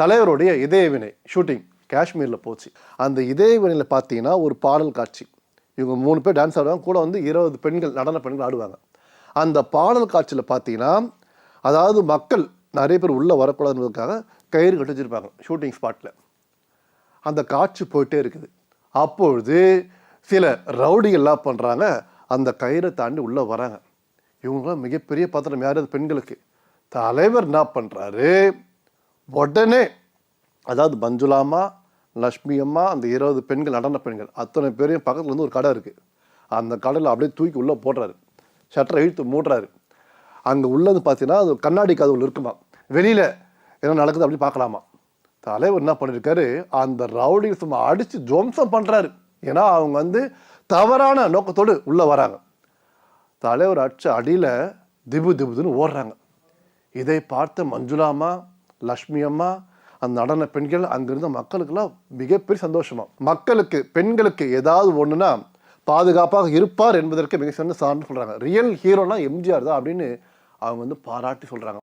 தலைவருடைய இதயவினை ஷூட்டிங் காஷ்மீரில் போச்சு. அந்த இதயவினையில் பார்த்தீங்கன்னா ஒரு பாடல் காட்சி. இவங்க மூணு பேர் டான்ஸ் ஆடுவாங்க. கூட வந்து இருபது பெண்கள் நடன பெண்கள் ஆடுவாங்க. அந்த பாடல் காட்சியில் பார்த்தீங்கன்னா அதாவது மக்கள் நிறைய பேர் உள்ளே வரக்கூடாதுன்றதுக்காக கயிறு கட்டி வச்சிருப்பாங்க ஷூட்டிங் ஸ்பாட்டில் அந்த காட்சி போயிட்டே இருக்குது. அப்பொழுது சில ரவுடிகள்லாம் பண்ணுறாங்க அந்த கயிறை தாண்டி உள்ளே வராங்க. இவங்களாம் மிகப்பெரிய பத்திரம் யார் அது? பெண்களுக்கு. தலைவர் என்ன பண்ணுறாரு உடனே அதாவது மஞ்சுளாமா லக்ஷ்மி அம்மா அந்த இருபது பெண்கள் நடன பெண்கள் அத்தனை பேரையும் பக்கத்தில் வந்து ஒரு கடை இருக்குது அந்த கடையில் அப்படியே தூக்கி உள்ளே போடுறாரு. ஷட்டரை இழுத்து மூடுறாரு. அங்கே உள்ளது பார்த்தீங்கன்னா அது கண்ணாடி கதவுள் இருக்குமா? வெளியில் என்ன நடக்குது அப்படி பார்க்கலாமா? தலைவர் என்ன பண்ணியிருக்காரு அந்த ரவுடி சும்மா அடித்து துவம்சம் பண்ணுறாரு ஏன்னா அவங்க வந்து தவறான நோக்கத்தோடு உள்ளே வராங்க. தலைவர் அடிச்ச அடியில் திபு திபுதுன்னு ஓடுறாங்க. இதை பார்த்த மஞ்சுளாமா லக்ஷ்மி அம்மா அந்த நடன பெண்கள் அங்கிருந்த மக்களுக்கெல்லாம் மிகப்பெரிய சந்தோஷமா. மக்களுக்கு பெண்களுக்கு ஏதாவது ஒன்றுனா பாதுகாப்பாக இருப்பார் என்பதற்கு மிக சிறந்த சான்று சொல்கிறாங்க ரியல் ஹீரோனா எம்ஜிஆர் தான் அப்படின்னு அவங்க வந்து பாராட்டி சொல்கிறாங்க